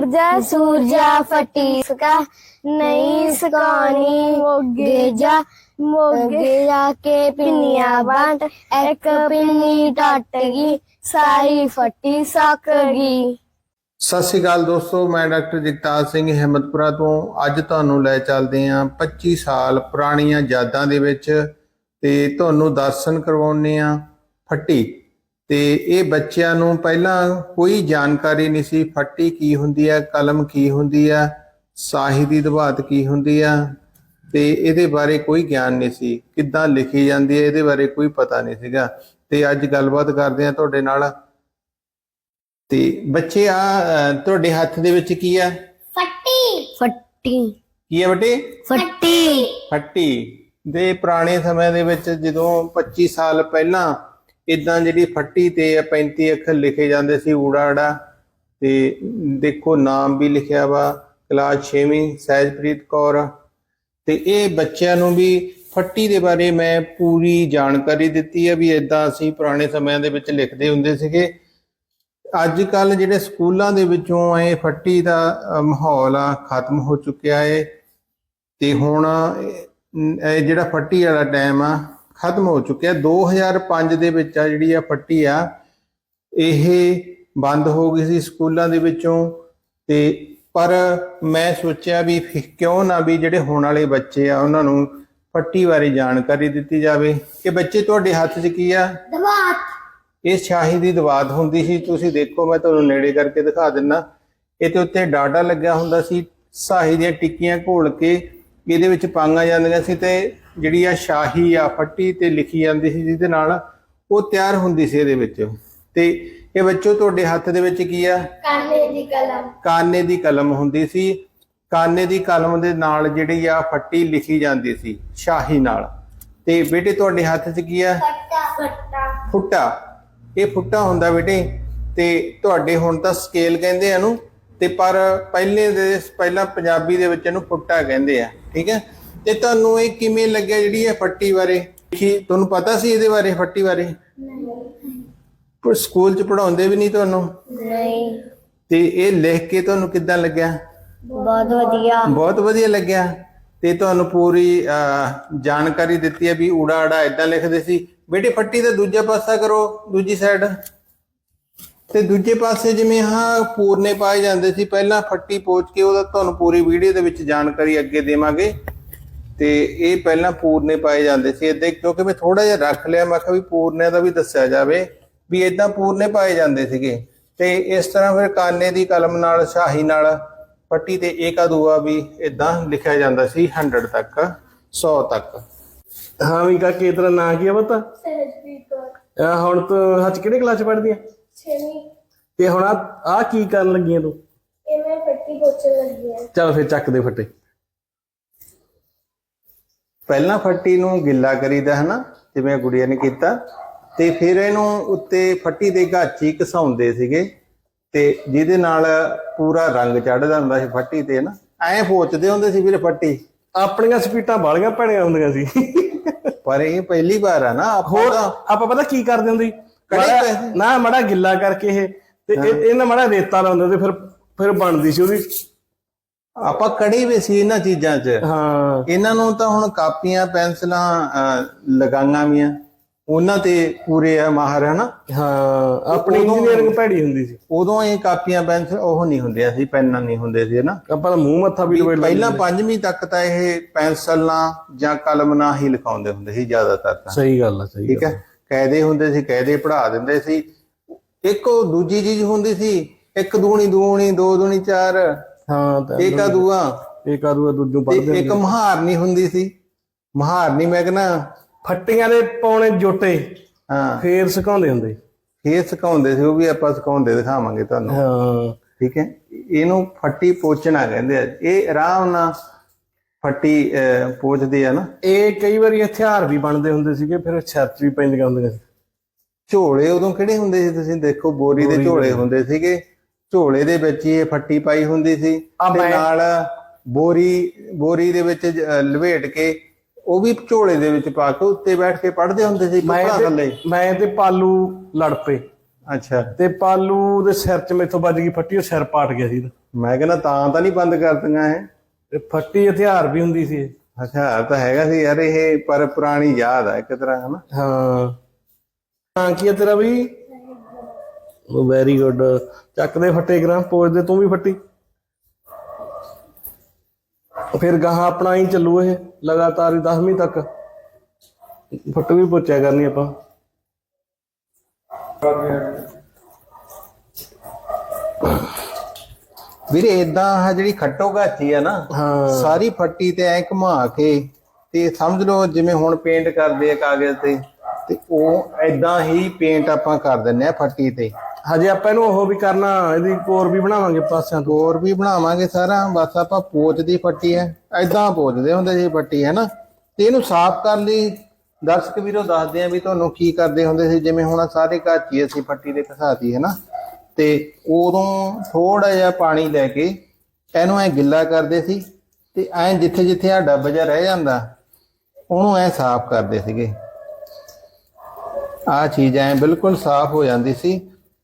ਸੂਰਜਾ ਸੂਰਜਾ ਫੱਟੀ ਸਕਾ, ਨਹੀਂ ਸਕਾਣੀ ਮੋਗੇ ਜਾ ਮੋਗੇ ਜਾ ਕੇ ਪਿੰਨੀਆਂ ਵੰਡ ਇੱਕ ਪਿੰਨੀ ਟੱਟ ਗਈ, ਸਾਰੀ ਫੱਟੀ ਸਕ ਗਈ। ਸਤਿ ਸ਼੍ਰੀ ਅਕਾਲ ਦੋਸਤੋ, ਮੈਂ ਡਾਕਟਰ ਜਗਤਾਰ ਸਿੰਘ ਹਿੰਮਤਪੁਰਾ ਤੋਂ। ਅੱਜ ਤੁਹਾਨੂੰ ਲੈ ਚੱਲਦੇ ਹਾਂ 25 ਸਾਲ ਪੁਰਾਣੀਆਂ ਯਾਦਾਂ ਦੇ ਵਿੱਚ ਤੇ ਤੁਹਾਨੂੰ ਦਰਸ਼ਨ ਕਰਵਾਉਣੇ ਆ ਫੱਟੀ। ਤੇ ਇਹ ਬੱਚਿਆਂ ਨੂੰ ਪਹਿਲਾਂ ਕੋਈ ਜਾਣਕਾਰੀ ਨਹੀਂ ਸੀ ਫੱਟੀ ਕੀ ਹੁੰਦੀ ਹੈ ਕਲਮ ਕੀ ਹੁੰਦੀ ਹੈ ਸਾਹੀ ਦੀ ਦਵਾਤ ਕੀ ਹੁੰਦੀ ਆ ਤੇ ਇਹਦੇ ਬਾਰੇ ਕੋਈ ਗਿਆਨ ਨਹੀਂ ਸੀ। ਕਿੱਦਾਂ ਲਿਖੀ ਜਾਂਦੀ ਹੈ ਇਹਦੇ ਬਾਰੇ ਕੋਈ ਪਤਾ ਨਹੀਂ ਸੀਗਾ। ਤੇ ਅੱਜ ਗੱਲਬਾਤ ਕਰਦੇ ਆ ਤੁਹਾਡੇ ਨਾਲ। ਤੇ ਬੱਚੇ ਆ ਤੁਹਾਡੇ ਹੱਥ ਦੇ ਵਿੱਚ ਕੀ ਆ? ਫੱਟੀ। ਫੱਟੀ। ਕੀ ਆ ਬੇਟੇ? ਫੱਟੀ। ਫੱਟੀ। ਦੇ ਪੁਰਾਣੇ ਸਮੇਂ ਦੇ ਵਿੱਚ ਜਦੋਂ 25 ਸਾਲ ਪਹਿਲਾਂ ਇਦਾਂ ਜਿਹੜੀ ਫੱਟੀ ਤੇ 35 ਅੱਖਰ ਲਿਖੇ ਜਾਂਦੇ ਸੀ ਊੜਾ ੜਾ ਤੇ ਦੇਖੋ, ਨਾਮ ਵੀ ਲਿਖਿਆ ਵਾ, ਕਲਾਸ 6ਵੀਂ ਸਹਿਜਪ੍ਰੀਤ ਕੌਰ। ਤੇ ਇਹ ਬੱਚਿਆਂ ਨੂੰ ਵੀ ਫੱਟੀ ਦੇ ਬਾਰੇ ਮੈਂ ਪੂਰੀ ਜਾਣਕਾਰੀ ਦਿੱਤੀ ਹੈ ਵੀ ਇਦਾਂ ਅਸੀਂ ਪੁਰਾਣੇ ਸਮਿਆਂ ਦੇ ਵਿੱਚ ਲਿਖਦੇ ਹੁੰਦੇ ਸੀਗੇ। ਅੱਜ ਕੱਲ ਜਿਹੜੇ ਸਕੂਲਾਂ ਦੇ ਵਿੱਚੋਂ ਇਹ ਫੱਟੀ ਦਾ ਮਾਹੌਲ ਆ, ਖਤਮ ਹੋ ਚੁੱਕਿਆ ਏ। ਤੇ ਹੁਣ ਇਹ ਜਿਹੜਾ ਫੱਟੀ ਵਾਲਾ ਟਾਈਮ ਆ ਖਤਮ ਹੋ ਚੁੱਕਿਆ 2005 ਦੇ ਵਿੱਚ ਆ ਜਿਹੜੀ ਆ ਫੱਟੀ ਆ ਇਹ ਬੰਦ ਹੋ ਗਈ ਸੀ ਸਕੂਲਾਂ ਦੇ ਵਿੱਚੋਂ। ਤੇ ਪਰ ਮੈਂ ਸੋਚਿਆ ਵੀ ਕਿਉਂ ਨਾ ਵੀ ਜਿਹੜੇ ਹੁਣ ਵਾਲੇ ਬੱਚੇ ਆ ਉਹਨਾਂ ਨੂੰ ਫੱਟੀ ਬਾਰੇ ਜਾਣਕਾਰੀ ਦਿੱਤੀ ਜਾਵੇ। ਕਿ ਬੱਚੇ ਤੁਹਾਡੇ ਹੱਥ 'ਚ ਕੀ ਆ? ਦਵਾਤ। ਇਹ ਸ਼ਾਹੀ ਦੀ ਦਵਾਤ ਹੁੰਦੀ ਸੀ। ਤੁਸੀਂ ਦੇਖੋ ਮੈਂ ਤੁਹਾਨੂੰ ਨੇੜੇ ਕਰਕੇ ਦਿਖਾ ਦਿੰਨਾ। ਇਹਦੇ ਉੱਤੇ ਡਾਟਾ ਲੱਗਿਆ ਹੁੰਦਾ ਸੀ। ਸ਼ਾਹੀ ਦੀਆਂ ਟਿੱਕੀਆਂ ਘੋਲ ਕੇ ਇਹਦੇ ਵਿੱਚ ਪਾਈਆਂ ਜਾਂਦੀਆਂ ਸੀ ਤੇ ਜਿਹੜੀ ਆ ਸ਼ਾਹੀ ਆ ਫੱਟੀ ਤੇ ਲਿਖੀ ਜਾਂਦੀ ਸੀ ਜਿਹਦੇ ਨਾਲ ਉਹ ਤਿਆਰ ਹੁੰਦੀ ਸੀ ਇਹਦੇ ਵਿੱਚ। ਤੇ ਇਹ ਬੱਚੋ ਤੁਹਾਡੇ ਹੱਥ ਦੇ ਵਿੱਚ ਕੀ ਆ? ਕਾਨੇ ਦੀ ਕਲਮ। ਕਾਨੇ ਦੀ ਕਲਮ ਹੁੰਦੀ ਸੀ। ਕਾਨੇ ਦੀ ਕਲਮ ਦੇ ਨਾਲ ਜਿਹੜੀ ਆ ਫੱਟੀ ਲਿਖੀ ਜਾਂਦੀ ਸੀ ਸ਼ਾਹੀ ਨਾਲ। ਤੇ ਬੇਟੇ ਤੁਹਾਡੇ ਹੱਥ 'ਚ ਕੀ ਆ? ਫੱਟਾ ਫੱਟਾ। ਫੁੱਟਾ। ਇਹ ਫੁੱਟਾ ਹੁੰਦਾ ਬੇਟੇ। ਤੇ ਤੁਹਾਡੇ ਹੁਣ ਤਾਂ ਸਕੇਲ ਕਹਿੰਦੇ ਆ ਨੂੰ ਤੇ ਪਰ ਪਹਿਲੇ ਦੇ ਪਹਿਲਾਂ ਪੰਜਾਬੀ ਦੇ ਵਿੱਚ ਇਹਨੂੰ ਫੁੱਟਾ ਕਹਿੰਦੇ ਆ। ਠੀਕ ਹੈ? ਤੇ ਤੁਹਾਨੂੰ ਇਹ ਕਿਵੇਂ ਲੱਗਿਆ ਜਿਹੜੀ ਇਹ ਫੱਟੀ ਬਾਰੇ? ਕੀ ਤੁਹਾਨੂੰ ਪਤਾ ਸੀ ਇਹਦੇ ਬਾਰੇ ਫੱਟੀ ਬਾਰੇ? ਪਰ ਸਕੂਲ ਚ ਪੜਾਉਂਦੇ ਵੀ ਨਹੀਂ ਤੁਹਾਨੂੰ? ਨਹੀਂ। ਤੇ ਇਹ ਲਿਖ ਕੇ ਤੁਹਾਨੂੰ ਕਿੱਦਾਂ ਲੱਗਿਆ? ਬਹੁਤ ਵਧੀਆ। ਬਹੁਤ ਵਧੀਆ ਲੱਗਿਆ। ਤੇ ਤੁਹਾਨੂੰ ਪੂਰੀ ਜਾਣਕਾਰੀ ਦਿੱਤੀ ਹੈ ਵੀ ਊੜਾ ਆੜਾ ਇਦਾਂ ਲਿਖਦੇ ਸੀ। ਬੇਟੇ ਫੱਟੀ ਦਾ ਦੂਜਾ ਪਾਸਾ ਕਰੋ ਦੂਜੀ ਸਾਈਡ ਤੇ ਦੂਜੇ ਪਾਸੇ ਜਿਵੇਂ ਹਾਂ ਪੂਰਨੇ ਪਾਏ ਜਾਂਦੇ ਸੀ। ਪਹਿਲਾਂ ਫੱਟੀ ਪੋਚ ਕੇ ਉਹਦਾ ਤੁਹਾਨੂੰ ਪੂਰੀ ਵੀਡੀਓ ਦੇ ਵਿੱਚ ਜਾਣਕਾਰੀ ਅੱਗੇ ਦੇਵਾਂਗੇ। ਤੇ ਇਹ ਪਹਿਲਾਂ ਪੂਰਨੇ ਪਾਏ ਜਾਂਦੇ ਸੀ ਇਦਾਂ ਕਿਉਂਕਿ ਮੈਂ ਥੋੜਾ ਜਿਹਾ ਰੱਖ ਲਿਆ ਮੈਂ ਕਿਹਾ ਵੀ ਪੂਰਨੇ ਦਾ ਵੀ ਦੱਸਿਆ ਜਾਵੇ ਵੀ ਇਦਾਂ ਪੂਰਨੇ ਪਾਏ ਜਾਂਦੇ ਸੀਗੇ। ਤੇ ਇਸ ਤਰ੍ਹਾਂ ਫਿਰ ਕਾਨੇ ਦੀ ਕਲਮ ਨਾਲ ਸ਼ਾਹੀ ਨਾਲ ਫੱਟੀ ਤੇ ਏਕਾ ਦੂਆ ਵੀ ਇਦਾਂ ਲਿਖਿਆ ਜਾਂਦਾ ਸੀ 100 ਤੱਕ 100 ਤੱਕ। ਹਾਂ ਵੀ ਕਾ ਕੀ ਤੇਰਾ ਨਾਂ ਕੀ ਆ ਬਤਾ ਸਹਿਜਪ੍ਰੀਤ ਕੌਰ। ਆ ਹੁਣ ਤੂੰ ਹੱਥ ਕਿਹੜੇ ਕਲਾਸ ਚ ਪੜ੍ਹਦੀ ਆ? ਛੇਵੀਂ। ਤੇ ਹੁਣ ਆ ਆ ਕੀ ਕਰਨ ਲੱਗੀ ਆ ਤੂੰ? ਇਹ ਮੈਂ ਫੱਟੀ ਪੋਚਣ ਲੱਗੀ ਹਾਂ ਚੱਲ ਫਿਰ ਚੱਕ ਦੇ ਫੱਟੇ। ਪਹਿਲਾਂ ਫੱਟੀ ਨੂੰ ਗਿੱਲਾ ਕਰੀਦਾ ਹੈ ਨਾ ਜਿਵੇਂ ਗੁੜੀਆ ਨੇ ਕੀਤਾ। ਤੇ ਫਿਰ ਇਹਨੂੰ ਉੱਤੇ ਫੱਟੀ ਦੇ ਗਾਚੀ ਘਸਾਉਂਦੇ ਸੀਗੇ ਤੇ ਜਿਹਦੇ ਨਾਲ ਪੂਰਾ ਰੰਗ ਚੜ੍ਹਦਾ ਹੁੰਦਾ ਸੀ ਫੱਟੀ ਤੇ ਨਾ ਐਂ ਪੋਚਦੇ ਹੁੰਦੇ ਸੀ ਵੀਰੇ ਫੱਟੀ। ਆਪਣੀਆਂ ਸਪੀਟਾਂ ਬਾਲੀਆਂ ਭੈਣੀਆਂ ਹੁੰਦੀਆਂ ਸੀ। ਪਰ ਇਹ ਪਹਿਲੀ ਵਾਰ ਆ ਨਾ ਆਪਾਂ ਹੋਰ ਆਪਾਂ ਪਤਾ ਕੀ ਕਰਦੇ ਹੁੰਦੇ? ਨਾ ਮੜਾ ਗਿੱਲਾ ਕਰਕੇ ਇਹ ਤੇ ਇਹ- ਇਹਨਾਂ ਮੜਾ ਰੇਤਾ ਲਾਉਂਦੇ ਤੇ ਫਿਰ ਫਿਰ ਬਣਦੀ ਸੀ ਉਹਦੀ। ਆਪਾਂ ਕੜੀ ਵੀ ਸੀ ਇਹਨਾਂ ਚੀਜ਼ਾਂ 'ਚ। ਹਾਂ। ਇਹਨਾਂ ਨੂੰ ਤਾਂ ਹੁਣ ਕਾਪੀਆਂ ਪੈਨਸਲਾਂ ਲਗਾਈਆਂ ਵੀਆਂ ਉਹਨਾਂ ਤੇ ਪੂਰੇ ਆ ਮਾਹਰ ਹੈ ਨਾ ਹਾਂ ਆਪਣੀ ਇੰਜੀਨੀਅਰਿੰਗ ਭੈੜੀ ਹੁੰਦੀ ਸੀ। ਉਦੋਂ ਇਹ ਕਾਪੀਆਂ ਪੈਨਸਲ ਉਹ ਨਹੀਂ ਹੁੰਦੀਆਂ ਸੀ ਪੈਨ ਨਹੀਂ ਹੁੰਦੇ ਸੀ ਨਾ ਆਪਾਂ ਮੂੰਹ ਮੱਥਾ ਵੀ ਲਵੇਟ ਪਹਿਲਾਂ ਪੰਜਵੀਂ ਤੱਕ ਤਾਂ ਇਹ ਪੈਨਸਲ ਨਾਲ ਜਾਂ ਕਲਮ ਨਾਲ ਹੀ ਲਿਖਾਉਂਦੇ ਹੁੰਦੇ ਸੀ ਜ਼ਿਆਦਾਤਰ ਤਾਂ। ਸਹੀ ਗੱਲ ਆ ਸਹੀ ਠੀਕ ਹੈ? ਕਾਇਦੇ ਹੁੰਦੇ ਸੀ ਕਾਇਦੇ ਪੜ੍ਹਾ ਦਿੰਦੇ ਸੀ। ਇੱਕ ਉਹ ਦੂਜੀ ਚੀਜ਼ ਹੁੰਦੀ ਸੀ ਇੱਕ ਦੂਣੀ ਦੂਣੀ ਦੋ ਦੂਣੀ ਚਾਰ। ਹਾਂ ਤਾਂ ਏਕਾ ਦੂਆ ਇੱਕ ਆਦੂ ਦੂਜੂ ਤੇ ਪੜਦੇ ਇੱਕ ਮਹਾਰਨੀ ਹੁੰਦੀ ਸੀ। ਮਹਾਰਨੀ ਮੈਂ ਕਹਿੰਦਾ ਫੱਟੀਆਂ ਦੇ ਪੌਣੇ ਜੋਟੇ ਹਾਂ। ਫੇਰ ਸੁਕਾਉਂਦੇ ਹੁੰਦੇ। ਇਹ ਸਿਖਾਉਂਦੇ ਸੀ ਉਹ ਵੀ ਆਪਾਂ ਸਿਖਾਉਂਦੇ ਦਿਖਾਵਾਂਗੇ ਤੁਹਾਨੂੰ। ਹਾਂ। ਠੀਕ ਹੈ? ਇਹਨੂੰ ਫੱਟੀ ਪੋਚਣਾ ਕਹਿੰਦੇ ਆ। ਇਹ ਆਰਾਮ ਨਾਲ ਫੱਟੀ ਪੋਚਦੇ ਆ ਨਾ। ਇਹ ਕਈ ਵਾਰੀ ਹਥਿਆਰ ਵੀ ਬਣਦੇ ਹੁੰਦੇ ਸੀਗੇ ਫਿਰ 'ਚ ਵੀ ਪੈਂਦੀਆਂ ਹੁੰਦੀਆਂ ਸੀ। ਝੋਲੇ ਉਦੋਂ ਕਿਹੜੇ ਹੁੰਦੇ ਸੀ ਤੁਸੀਂ? ਦੇਖੋ ਬੋਰੀ ਦੇ ਝੋਲੇ ਹੁੰਦੇ ਸੀਗੇ। ਝੋਲੇ ਦੇ ਵਿੱਚ ਹੀ ਇਹ ਫੱਟੀ ਪਾਈ ਹੁੰਦੀ ਸੀ ਤੇ ਨਾਲ ਬੋਰੀ ਬੋਰੀ ਦੇ ਵਿੱਚ ਲਵੇਟ ਕੇ ਉਹ ਵੀ ਝੋਲੇ ਦੇ ਵਿੱਚ ਪਾ ਕੇ ਉੱਤੇ ਬੈਠ ਕੇ ਪੜ੍ਹਦੇ ਹੁੰਦੇ ਸੀ ਕੱਪੜਾ ਥੱਲੇ। ਤੇ ਮੈਂ ਤੇ ਪਾਲੂ ਲੜ ਪਏ। ਅੱਛਾ। ਤੇ ਪਾਲੂ ਦੇ ਸਿਰ 'ਚ ਮੈਥੋਂ ਵੱਜ ਗਈ ਫੱਟੀ ਉਹ ਸਿਰ ਪਾਟ ਗਿਆ ਸੀ। ਮੈਂ ਕਹਿੰਦਾ ਤਾਂ ਤਾਂ ਨਹੀਂ ਬੰਦ ਕਰਦੀਆਂ ਇਹ। ਇਹ ਫੱਟੀ ਹਥਿਆਰ ਵੀ ਹੁੰਦੀ ਸੀ। ਹਥਿਆਰ ਤਾਂ ਹੈਗਾ ਸੀ ਯਾਰ ਇਹ ਪਰ ਪੁਰਾਣੀ ਯਾਦ ਆ ਇੱਕ ਤਰ੍ਹਾਂ ਹਨਾ। ਹਾਂ। ਹਾਂ ਕੀ ਤੇਰਾ ਵੀ? ਵੈਰੀ ਗੁੱਡ ਚੱਕਦੇ ਫੱਟੇ ਗ੍ਰਾਮ ਪੋਜਦੇ ਤੂੰ ਵੀ ਫੱਟੀ। ਫਿਰ ਗਾਹਾਂ ਆਪਣਾ ਹੀ ਚੱਲੂ ਇਹ ਲਗਾਤਾਰ ਹੀ 10ਵੀਂ ਤੱਕ। ਫੱਟ ਵੀ ਪੁੱਛਿਆ ਕਰਨੀ ਆਪਾਂ। ਵੀਰੇ ਇਦਾਂ ਆ ਜਿਹੜੀ ਖੱਟੋ ਗਾਚੀ ਆ ਨਾ ਸਾਰੀ ਫੱਟੀ ਤੇ ਐ ਘੁਮਾ ਕੇ ਤੇ ਸਮਝ ਲਓ ਜਿਵੇਂ ਹੁਣ ਪੇਂਟ ਕਰਦੇ ਆ ਕਾਗਜ਼ ਤੇ ਤੇ ਉਹ ਐਦਾਂ ਹੀ ਪੇਂਟ ਆਪਾਂ ਕਰ ਦਿੰਨੇ ਆ ਫੱਟੀ ਤੇ। ਹਜੇ ਆਪਾਂ ਇਹਨੂੰ ਉਹ ਵੀ ਕਰਨਾ, ਇਹਦੀ ਕੋਰ ਵੀ ਬਣਾਵਾਂਗੇ ਪਾਸਿਆਂ ਤੋਂ। ਹੋਰ ਵੀ ਬਣਾਵਾਂਗੇ ਸਾਰਾ, ਬਸ ਆਪਾਂ ਪੋਚ ਦੀ ਫੱਟੀ ਹੈ ਐਦਾਂ ਪੋਚਦੇ ਹੁੰਦੇ ਸੀ ਫੱਟੀ ਹੈ ਨਾ? ਤੇ ਇਹਨੂੰ ਸਾਫ਼ ਕਰਨ ਲਈ। ਦਰਸ਼ਕ ਵੀਰੋ, ਦੱਸਦੇ ਆ ਵੀ ਤੁਹਾਨੂੰ ਕੀ ਕਰਦੇ ਹੁੰਦੇ ਸੀ, ਜਿਵੇਂ ਹੁਣ ਸਾਰੇ ਘਾਚੀ ਅਸੀਂ ਫੱਟੀ ਦੇ ਘਸਾਤੀ ਹੈ ਨਾ? ਤੇ ਉਦੋਂ ਥੋੜਾ ਜਿਹਾ ਪਾਣੀ ਲੈ ਕੇ ਇਹਨੂੰ ਐ ਗਿੱਲਾ ਕਰਦੇ ਸੀ ਤੇ ਐ ਜਿੱਥੇ ਜਿੱਥੇ ਆ ਡੱਬ ਜਿਹਾ ਰਹਿ ਜਾਂਦਾ, ਉਹਨੂੰ ਐ ਸਾਫ਼ ਕਰਦੇ ਸੀਗੇ। ਆ ਚੀਜ਼ ਐ ਬਿਲਕੁਲ ਸਾਫ਼ ਹੋ ਜਾਂਦੀ ਸੀ।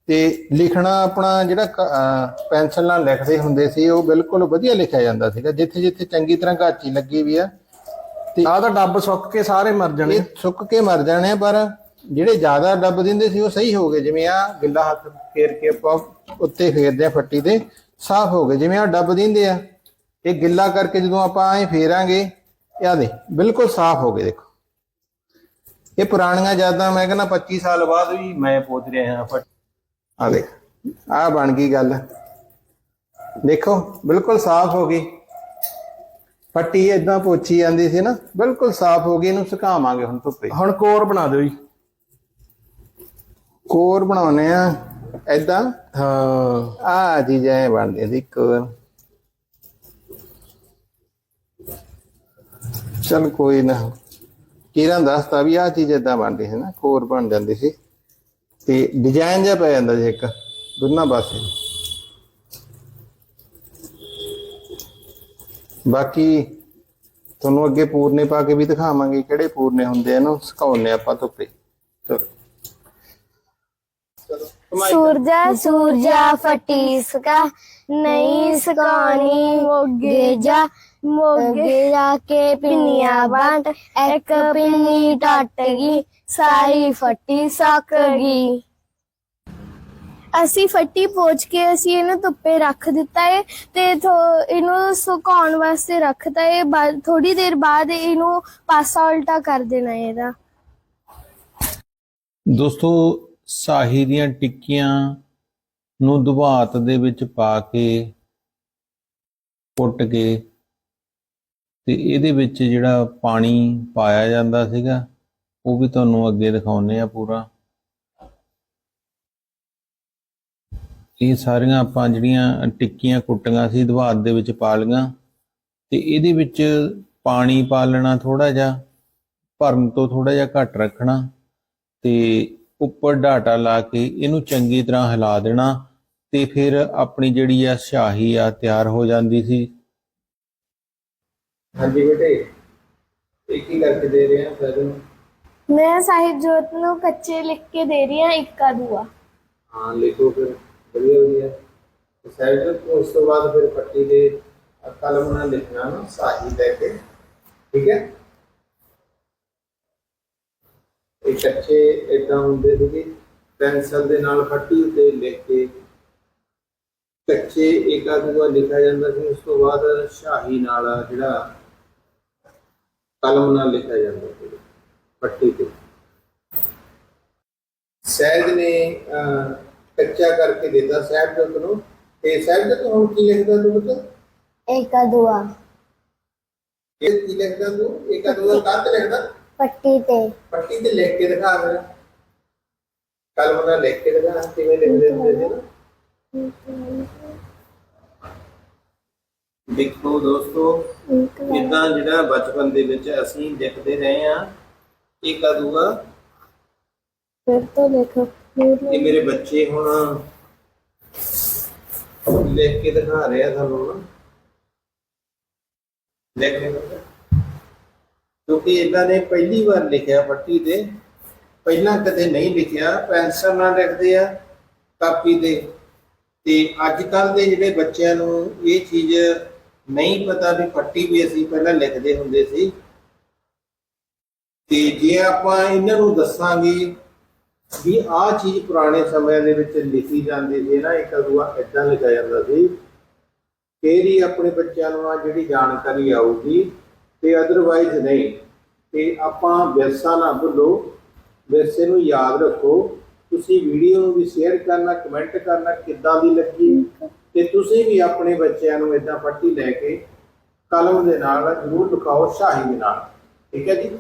ਤੇ ਲਿਖਣਾ ਆਪਣਾ ਜਿਹੜਾ ਪੈਨਸਲ ਨਾਲ ਲਿਖਦੇ ਹੁੰਦੇ ਸੀ ਉਹ ਬਿਲਕੁਲ ਵਧੀਆ ਲਿਖਿਆ ਜਾਂਦਾ ਸੀਗਾ। ਜਿੱਥੇ ਜਿੱਥੇ ਚੰਗੀ ਤਰ੍ਹਾਂ ਘਾਚੀ ਲੱਗੀ ਵੀ ਆ ਆਹ ਤਾਂ ਡੱਬ ਸੁੱਕ ਕੇ ਸਾਰੇ ਮਰ ਜਾਣੇ ਇਹ ਸੁੱਕ ਕੇ ਮਰ ਜਾਣੇ ਆ, ਪਰ ਜਿਹੜੇ ਜ਼ਿਆਦਾ ਡੱਬ ਦਿੰਦੇ ਸੀ ਉਹ ਸਹੀ ਹੋ ਗਏ। ਜਿਵੇਂ ਆ ਗਿੱਲਾ ਹੱਥ ਫੇਰ ਕੇ ਆਪਾਂ ਉੱਤੇ ਫੇਰਦੇ ਆ ਫੱਟੀ ਤੇ ਸਾਫ਼ ਹੋ ਗਏ। ਜਿਵੇਂ ਆ ਡੱਬ ਦਿੰਦੇ ਆ ਇਹ ਗਿੱਲਾ ਕਰਕੇ ਜਦੋਂ ਆਪਾਂ ਐ ਫੇਰਾਂਗੇ ਇਹ ਆ ਦੇ ਬਿਲਕੁਲ ਸਾਫ਼ ਹੋ ਗਏ ਦੇਖੋ। ਇਹ ਪੁਰਾਣੀਆਂ ਯਾਦਾਂ ਮੈਂ ਕਹਿੰਦਾ 25 ਸਾਲ ਬਾਅਦ ਵੀ ਮੈਂ ਪਹੁੰਚ ਰਿਹਾ ਹਾਂ ਫੱਟ ਆ ਦੇਖ ਆ ਬਣ ਗਈ ਗੱਲ। ਦੇਖੋ ਬਿਲਕੁਲ ਸਾਫ਼ ਹੋ ਗਈ। ਫੱਟੀ ਇਦਾਂ ਪੋਚੀ ਜਾਂਦੀ ਸੀ ਨਾ ਬਿਲਕੁਲ ਸਾਫ਼ ਹੋ ਗਈ ਇਹਨੂੰ ਸੁਕਾਵਾਂਗੇ ਹੁਣ ਧੁੱਪੇ। ਹੁਣ ਕੋਰ ਬਣਾ ਦਿਓ ਜੀ। ਕੋਰ ਬਣਾਉਨੇ ਆ ਐਦਾਂ ਹਾਂ। ਆ ਚੀਜ਼ਾਂ ਬਣਦੀਆਂ ਸੀ ਕੋਰ ਚਲ ਕੋਈ ਨਾ। ਕਿਰਾਂ ਦੱਸਤਾ ਵੀ ਆ ਚੀਜ਼ ਏਦਾਂ ਬਣਦੀ ਹੈ ਨਾ ਕੋਰ ਬਣ ਜਾਂਦੀ ਸੀ। ਤੇ ਡਿਜ਼ਾਈਨ ਜਿਹਾ ਪੈ ਜਾਂਦਾ ਸੀ ਇੱਕ, ਦੋਨਾਂ ਪਾਸੇ। ਬਾਕੀ ਤੁਹਾਨੂੰ ਅੱਗੇ ਪੂਰਨੇ ਪਾ ਕੇ ਵੀ ਦਿਖਾਵਾਂਗੇ ਕਿਹੜੇ ਪੂਰਨੇ ਹੁੰਦੇ ਆ, ਇਹਨੂੰ ਸੁਕਾਉਨੇ ਆਪਾਂ ਧੁੱਪੇ। ਸੂਰਜਾ ਸੂਰਜਾ ਫਟੀ ਸਕਾ, ਨਹੀਂ ਸਕਾਣੀ ਮੋਗੇ ਜਾ। ਮੋਗੇ ਜਾ ਕੇ ਪਿੰਨੀਆਂ ਬੰਟ ਇੱਕ ਪਿੰਨੀ ਟੱਟ ਗਈ ਸਾਰੀ ਫੱਟੀ ਸੱਕ ਗਈ। ਅਸੀਂ ਫੱਟੀ ਪੋਚ ਕੇ ਅਸੀਂ ਇਹਨੂੰ ਧੁੱਪੇ ਰੱਖ ਦਿੱਤਾ ਹੈ ਤੇ ਇਹਨੂੰ ਸੁਕਾਉਣ ਵਾਸਤੇ ਰੱਖਤਾ ਹੈ ਥੋੜੀ ਦੇਰ ਬਾਅਦ ਇਹਨੂੰ ਪਾਸਾ ਉਲਟਾ ਕਰ ਦੇਣਾ ਹੈ ਇਹਦਾ। ਦੋਸਤੋ ਸਾਹੀ ਦੀਆਂ ਟਿੱਕੀਆਂ ਨੂੰ ਦੁਬਾਤ ਦੇ ਵਿੱਚ ਪਾ ਕੇ ਕੁੱਟ ਕੇ ਤੇ ਇਹਦੇ ਵਿੱਚ ਜਿਹੜਾ ਪਾਣੀ ਪਾਇਆ ਜਾਂਦਾ ਸੀਗਾ, ਉਹ ਵੀ ਤੁਹਾਨੂੰ ਅੱਗੇ ਦਿਖਾਉਨੇ ਆ ਪੂਰਾ। ਇਹ ਸਾਰੀਆਂ ਆਪਾਂ ਜਿਹੜੀਆਂ ਟਿੱਕੀਆਂ, ਕੁੱਟੀਆਂ ਸੀ ਦੁਬਾਤ ਦੇ ਵਿੱਚ ਪਾ ਲਈਆਂ। ਤੇ ਇਹਦੇ ਵਿੱਚ ਪਾਣੀ ਪਾ ਲੈਣਾ ਥੋੜਾ ਜਿਹਾ, ਭਰਨ ਤੋਂ ਥੋੜਾ ਜਿਹਾ ਘੱਟ ਰੱਖਣਾ ਤੇ ਉੱਪਰ ਡਾਟਾ ਲਾ ਕੇ ਇਹਨੂੰ ਚੰਗੀ ਤਰ੍ਹਾਂ ਹਿਲਾ ਦੇਣਾ ਤੇ ਫਿਰ ਆਪਣੀ ਜਿਹੜੀ ਆ ਸ਼ਾਹੀ ਆ ਤਿਆਰ ਹੋ ਜਾਂਦੀ ਸੀ। ਹਾਂਜੀ ਬੇਟੇ ਇਹ ਕੀ ਕਰਕੇ ਦੇ ਰਹੇ ਆ ਫਿਰ ਮੈਂ ਸਾਹਿਬ ਜੋਤ ਨੂੰ ਕੱਚੇ ਲਿਖ ਕੇ ਦੇ ਰਹੀ ਹਾਂ ਇੱਕਾ ਦੂਆ ਹਾਂ ਲਿਖੋ ਫਿਰ ਵਧੀਆ ਵਧੀਆ। ਤੇ ਸਾਈਡ ਤੋਂ ਉਸ ਤੋਂ ਬਾਅਦ ਫਿਰ ਪੱਟੀ ਦੇ ਕਲਮ ਨਾਲ ਲਿਖਣਾ ਨਾ ਸਾਹੀ ਲੈ ਕੇ ਠੀਕ ਹੈ? ਇਹ ਕੱਚੇ ਇਦਾਂ ਹੁੰਦੇ ਸੀਗੇ ਪੈਨਸਲ ਦੇ ਨਾਲ ਫੱਟੀ ਤੇ ਲਿਖ ਕੇ। ਕੱਚੇ ਏਕਾ ਦੂਆ ਲਿਖਿਆ ਜਾਂਦਾ ਸੀ ਉਸ ਤੋਂ ਬਾਅਦ ਸ਼ਾਹੀ ਨਾਲ ਜਿਹੜਾ ਕਲਮ ਨਾਲ ਲਿਖਿਆ ਜਾਂਦਾ ਸੀ ਪੱਟੀ ਤੇ। ਸਹਿਜ ਨੇ ਕੱਚਾ ਕਰਕੇ ਦਿੱਤਾ ਸਾਹਿਬ ਨੂੰ। ਤੇ ਸਾਹਿਬ ਤੂੰ ਹੁਣ ਕੀ ਲਿਖਦਾ ਤੂੰ ਮਤਲਬ ਇੱਕਾ ਦੂਆ ਇਹ ਕੀ ਲਿਖਦਾ ਤੂੰ? ਇੱਕ ਦੋ ਕੰਧ ਲਿਖਦਾ? ਪੱਟੀ ਤੇ। ਪੱਟੀ ਤੇ ਲਿਖ ਕੇ ਦਿਖਾ ਮੇਰਾ ਕਲਮ ਨਾਲ ਲਿਖ ਕੇ ਦਿਖਾ ਕਿਵੇਂ ਲਿਖਦੇ ਹੁੰਦੇ ਸੀ ਨਾ? ਦੇਖੋ ਦੋਸਤੋ ਇਦਾਂ ਜਿਹੜਾ ਬਚਪਨ ਦੇ ਵਿੱਚ ਅਸੀਂ ਲਿਖਦੇ ਰਹੇ ਆ ਇਹ ਕਦੂਗਾ ਫਿਰ ਤੋਂ ਦੇਖੋ। ਇਹ ਮੇਰੇ ਬੱਚੇ ਹੁਣ ਲਿਖ ਕੇ ਦਿਖਾ ਰਹੇ ਆ ਤੁਹਾਨੂੰ ਨਾ ਲਿਖ ਕੇ ਦਿਖਾ। ਕਿਉਂਕਿ ਇਹਨਾਂ ਨੇ ਪਹਿਲੀ ਵਾਰ ਲਿਖਿਆ ਪੱਟੀ ਤੇ। ਪਹਿਲਾਂ ਕਦੇ ਨਹੀਂ ਲਿਖਿਆ ਪੈਨਸਲ ਨਾਲ ਲਿਖਦੇ ਆ ਕਾਪੀ ਤੇ। ਤੇ ਅੱਜ ਕੱਲ ਦੇ ਜਿਹੜੇ ਬੱਚਿਆਂ ਨੂੰ ਇਹ ਚੀਜ਼ ਨਹੀਂ ਪਤਾ ਵੀ ਫੱਟੀ ਵੀ ਅਸੀਂ ਪਹਿਲਾਂ ਲਿਖਦੇ ਹੁੰਦੇ ਸੀ। ਤੇ ਜੇ ਆਪਾਂ ਇਹਨਾਂ ਨੂੰ ਦੱਸਾਂਗੇ ਵੀ ਆਹ ਚੀਜ਼ ਪੁਰਾਣੇ ਸਮਿਆਂ ਦੇ ਵਿੱਚ ਲਿਖੀ ਜਾਂਦੀ ਸੀ ਨਾ, ਇੱਕ ਅਗੂਆ ਇਦਾਂ ਲਿਖਿਆ ਜਾਂਦਾ ਸੀ ਫੇਰ ਹੀ ਆਪਣੇ ਬੱਚਿਆਂ ਨੂੰ ਆ ਜਿਹੜੀ ਜਾਣਕਾਰੀ ਆਊਗੀ ਤੇ ਅਦਰਵਾਈਜ਼ ਨਹੀਂ। ਤੇ ਆਪਾਂ ਵਿਰਸਾ ਨਾ ਭੁੱਲੋ, ਵਿਰਸੇ ਨੂੰ ਯਾਦ ਰੱਖੋ। ਤੁਸੀਂ ਵੀਡੀਓ ਨੂੰ ਵੀ ਸ਼ੇਅਰ ਕਰਨਾ ਕਮੈਂਟ ਕਰਨਾ ਕਿੱਦਾਂ ਦੀ ਲੱਗੀ? ਤੇ ਤੁਸੀਂ ਵੀ ਆਪਣੇ ਬੱਚਿਆਂ ਨੂੰ ਇਦਾਂ ਪੱਟੀ ਲੈ ਕੇ ਕਲਮ ਦੇ ਨਾਲ ਜ਼ਰੂਰ ਲਿਖਾਓ ਸ਼ਾਹੀ ਦੇ ਨਾਲ। ਠੀਕ ਹੈ ਜੀ?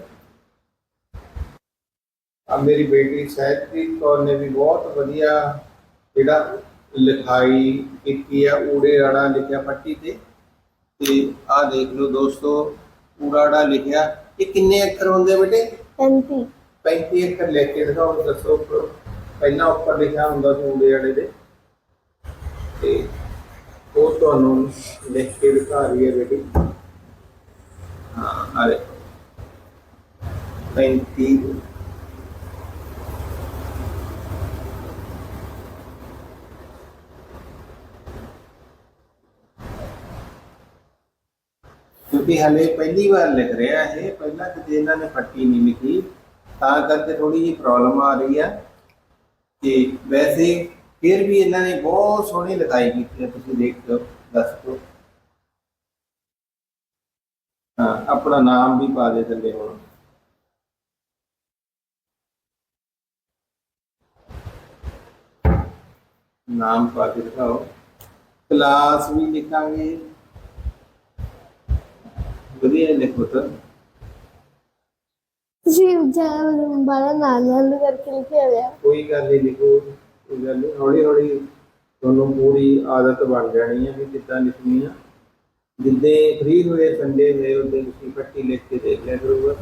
ਆ ਮੇਰੀ ਬੇਟੀ ਸਹਿਜਪ੍ਰੀਤ ਕੌਰ ਨੇ ਵੀ ਬਹੁਤ ਵਧੀਆ ਜਿਹੜਾ ਲਿਖਾਈ ਕੀਤੀ ਆ ਊੜੇ ਆੜਾ ਲਿਖਿਆ ਪੱਟੀ ਤੇ। ਤੇ ਆ ਦੇਖ ਲਓ ਦੋਸਤੋ ਊੜਾ ਆੜਾ ਲਿਖਿਆ। ਇਹ ਕਿੰਨੇ ਅੱਖਰ ਹੁੰਦੇ ਬੇਟੇ? 35 35 ਅੱਖਰ ਲਿਖ ਕੇ ਦਿਖਾਓ ਦੱਸੋ। ਪਹਿਲਾਂ ਉੱਪਰ ਲਿਖਿਆ ਹੁੰਦਾ ਸੀ ਊੜੇ ਆੜੇ ਦੇ। ਤੇ ਉਹ ਤੁਹਾਨੂੰ ਲਿਖ ਕੇ ਦਿਖਾ ਰਹੀ ਹੈ ਬੇਟੀ। ਹਾਂ, ਆ 35 ਕਿਉਂਕਿ ਹਲੇ ਪਹਿਲੀ ਵਾਰ ਲਿਖ ਰਿਹਾ ਇਹ, ਪਹਿਲਾਂ ਕਿਤੇ ਇਹਨਾਂ ਨੇ ਪੱਟੀ ਨਹੀਂ ਲਿਖੀ। ਤਾਂ ਕਰਕੇ ਥੋੜੀ ਜਿਹੀ ਪ੍ਰੋਬਲਮ ਆ ਰਹੀ ਹੈ ਤੇ ਵੈਸੇ ਫਿਰ ਵੀ ਇਹਨਾਂ ਨੇ ਬਹੁਤ ਸੋਹਣੀ ਲਿਖਾਈ ਕੀਤੀ ਹੈ ਤੁਸੀਂ ਦੇਖ ਲਓ ਦੱਸ ਦਿਓ। ਹਾਂ ਆਪਣਾ ਨਾਮ ਵੀ ਪਾ ਦੇ ਥੱਲੇ ਹੁਣ। ਨਾਮ ਪਾ ਕੇ ਦਿਖਾਓ। ਕਲਾਸ ਵੀ ਲਿਖਾਂਗੇ ਵਧੀਆ ਲਿਖੋ ਤਾਂ ਜੀ ਜ਼ਿਆਦਾ ਬੜਾ ਨਾਲ ਨਾਲ ਕਰਕੇ ਲਿਖਿਆ ਹੋਇਆ। ਕੋਈ ਗੱਲ ਨਹੀਂ ਲਿਖੋ ਹੌਲੀ ਹੌਲੀ ਤੁਹਾਨੂੰ ਪੂਰੀ ਆਦਤ ਬਣ ਜਾਣੀ ਹੈ ਵੀ ਕਿੱਦਾਂ ਲਿਖਣੀ ਆ। ਜਿੱਦੇ ਫ੍ਰੀ ਹੋਏ ਸੰਡੇ ਹੋਏ ਉਹਦੇ ਤੁਸੀਂ ਪੱਟੀ ਲਿਖ ਕੇ ਦੇਖ ਲਿਆ ਕਰੂਗਾ।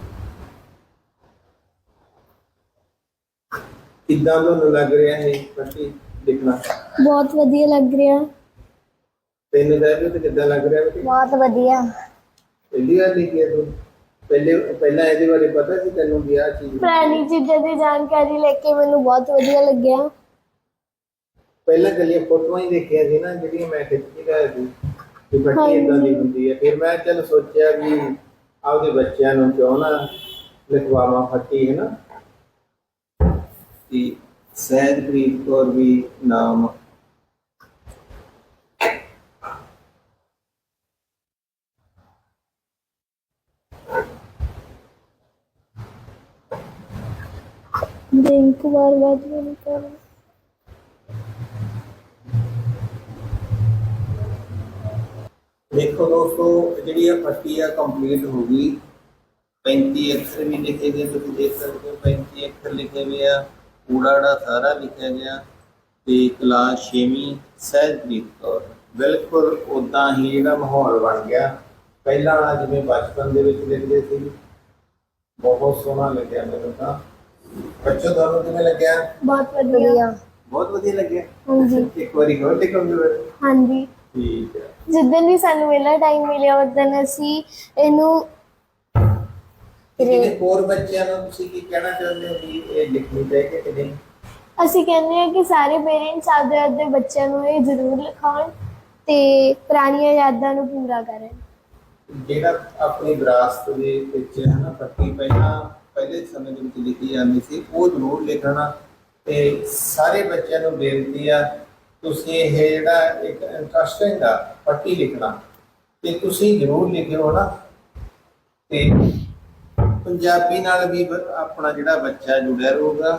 ਕਿੱਦਾਂ ਤੁਹਾਨੂੰ ਲੱਗ ਰਿਹਾ ਹੈ ਪੱਟੀ ਲਿਖਣਾ? ਬਹੁਤ ਵਧੀਆ ਲੱਗ ਰਿਹਾ। ਤੈਨੂੰ ਦੱਸ ਤੇ ਕਿੱਦਾਂ ਲੱਗ ਰਿਹਾ? ਬੇਟੀ ਬਹੁਤ ਵਧੀਆ। ਪਹਿਲੀ ਵਾਰ ਲਿਖਿਆ ਤੂੰ। ਪਹਿਲੇ ਪਹਿਲਾਂ ਇਹਦੇ ਬਾਰੇ ਪਤਾ ਸੀ ਤੈਨੂੰ ਵੀ ਆਹ ਚੀਜ਼? ਪੁਰਾਣੀ ਚੀਜ਼ਾਂ ਦੀ ਜਾਣਕਾਰੀ ਲੈ ਕੇ ਮੈਨੂੰ ਬਹੁਤ ਵਧੀਆ ਲੱਗਿਆ। ਪਹਿਲਾਂ ਚੱਲੀਆਂ ਫੋਟੋਆਂ ਹੀ ਦੇਖੀਆਂ ਸੀ ਨਾ ਜਿਹੜੀਆਂ ਮੈਂ ਖਿੱਚੀਆਂ ਸੀ ਕਿ ਬੱਚੀ ਇਦਾਂ ਦੀ ਹੁੰਦੀ ਹੈ ਫਿਰ ਮੈਂ ਚਲ ਸੋਚਿਆ ਵੀ ਆਪਦੇ ਬੱਚਿਆਂ ਨੂੰ ਕਿਉਂ ਨਾ ਲਿਖਵਾਵਾਂ ਫੱਟੀ ਹੈ ਨਾ ਤੇ ਸਹਿਜਪ੍ਰੀਤ ਕੌਰ ਵੀ ਨਾਮ Bem, claro, vai dormir, cara. ਦੇਖੋ ਦੋਸਤੋ ਜਿਹੜੀ ਇਹ ਪੱਟੀ ਆ ਕੰਪਲੀਟ ਹੋ ਗਈ। 35 ਅੱਖਰ ਵੀ ਲਿਖੇ ਗਏ ਤੁਸੀਂ ਦੇਖ ਸਕਦੇ ਹੋ 35 ਅੱਖਰ ਲਿਖੇ ਹੋਏ ਆ। ਊੜਾੜਾ ਸਾਰਾ ਲਿਖਿਆ ਗਿਆ। ਤੇ ਕਲਾਸ 6ਵੀਂ ਸਹਿਜਦੀਪ ਕੌਰ। ਬਿਲਕੁਲ ਉਦਾਂ ਹੀ ਜਿਹੜਾ ਮਾਹੌਲ ਬਣ ਗਿਆ। ਪਹਿਲਾਂ ਜਿਵੇਂ ਬਚਪਨ ਦੇ ਵਿੱਚ ਲਿਖਦੇ ਸੀ ਬਹੁਤ ਸੋਹਣਾ ਲੱਗਿਆ ਮੈਨੂੰ ਤਾਂ। ਬੱਚੋ ਤੁਹਾਨੂੰ ਕਿਵੇਂ ਲੱਗਿਆ? ਬਹੁਤ ਵਧੀਆ। ਬਹੁਤ ਵਧੀਆ ਲੱਗਿਆ। ਹਾਂਜੀ। ਇੱਕ ਵਾਰੀ ਹੋਰ ਦੇਖੋਗੇ ਹਾਂਜੀ। ਠੀਕ ਹੈ। ਜਿੱਦਣ ਵੀ ਸਾਨੂੰ ਵੇਲਾ ਟਾਈਮ ਮਿਲਿਆ ਉਦੋਂ ਅਸੀਂ ਇਹਨੂੰ ਜਿਹੜੇ ਹੋਰ ਬੱਚਿਆਂ ਨੂੰ ਤੁਸੀਂ ਕੀ ਕਹਿਣਾ ਚਾਹੁੰਦੇ ਹੋ ਵੀ ਇਹ ਲਿਖਣੀ ਚਾਹੀਦੀ ਕਿ ਨਹੀਂ? ਅਸੀਂ ਕਹਿੰਦੇ ਹਾਂ ਕਿ ਸਾਰੇ ਪੇਰੈਂਟਸ ਆਪਦੇ ਆਪਦੇ ਬੱਚਿਆਂ ਨੂੰ ਇਹ ਜ਼ਰੂਰ ਲਿਖਾਉਣ ਤੇ ਪੁਰਾਣੀਆਂ ਯਾਦਾਂ ਨੂੰ ਪੂਰਾ ਕਰਨ। ਜਿਹੜਾ ਆਪਣੀ ਵਿਰਾਸਤ ਦੇ ਵਿੱਚ ਹੈ ਨਾ ਪੱਟੀ ਪਹਿਲਾਂ ਪਹਿਲੇ ਸਮੇਂ ਦੇ ਵਿੱਚ ਲਿਖੀ ਜਾਂਦੀ ਸੀ ਉਹ ਜ਼ਰੂਰ ਲਿਖਣਾ ਤੇ ਸਾਰੇ ਬੱਚਿਆਂ ਨੂੰ ਬੇਨਤੀ ਆ ਤੁਸੀਂ ਇਹ ਜਿਹੜਾ ਇੱਕ ਇੰਟਰਸਟਿੰਗ ਆ ਪੱਟੀ ਲਿਖਣਾ। ਤੇ ਤੁਸੀਂ ਜ਼ਰੂਰ ਲਿਖਿਓ ਨਾ। ਤੇ ਪੰਜਾਬੀ ਨਾਲ ਵੀ ਆਪਣਾ ਜਿਹੜਾ ਬੱਚਾ ਜੁੜਿਆ ਰਹੂਗਾ।